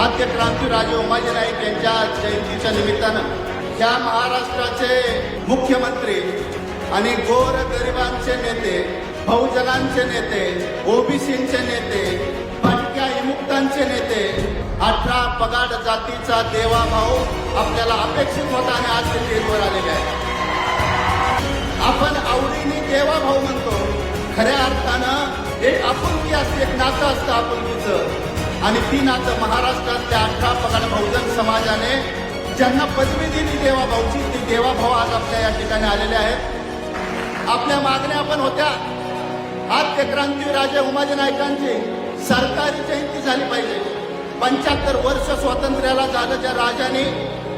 आद्य क्रांतीराजे उमाजी नाईक यांच्या जयंतीच्या निमित्तानं त्या महाराष्ट्राचे मुख्यमंत्री आणि गोर गरिबांचे नेते बहुजनांचे नेते ओबीसीचे नेते भटक्या विमुक्तांचे नेते अठरा पगाड जातीचा देवाभाव आपल्याला अपेक्षित होता आणि आज दिल्लीवर आलेले आहे आपण आवडीने देवाभाऊ म्हणतो. खऱ्या अर्थानं एक आपुलकी असते एक नातं असतं आपुलकीचं. आणि ती नातं महाराष्ट्रातल्या अठरा पगाड बहुजन समाजाने ज्यांना पदवी दिली देवाभाऊची ती देवाभाऊ आज आपल्या या ठिकाणी आलेले आहेत. आपल्या मागण्या पण होत्या. आद्य क्रांती राजे उमाजी नायकांची सरकारी जयंती झाली पाहिजे. पंच्याहत्तर वर्ष स्वातंत्र्याला झालं ज्या राजाने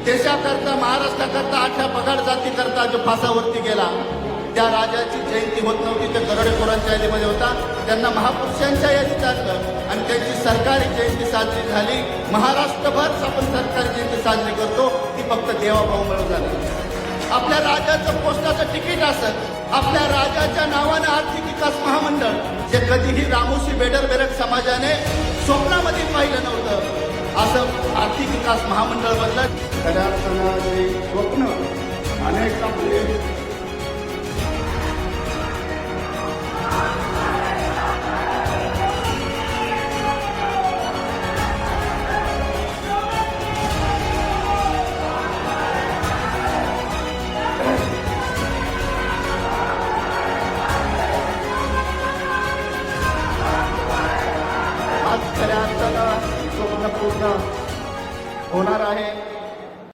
देशाकरता महाराष्ट्राकरता आठ्या पगार जाती करता जो फासावरती गेला त्या राजाची जयंती होत नव्हती ते दरोडेखोरांच्या यादीमध्ये होता. त्यांना महापुरुषांच्या यादीत आणलं आणि त्यांची सरकारी जयंती साजरी झाली. महाराष्ट्रभर आपण सरकारी जयंती साजरी करतो. ती फक्त देवाभाऊ झाली. आपल्या राजाचं पोस्टाचं तिकीट असत आपल्या राजाच्या नावानं आर्थिक विकास महामंडळ जे कधीही रामोशी बेडर बेरक समाजाने स्वप्नामध्ये पाहिलं नव्हतं. असं आर्थिक विकास महामंडळ बनलं खऱ्या अर्थानं स्वप्न अनेक आपले पूर्ण होणार आहे.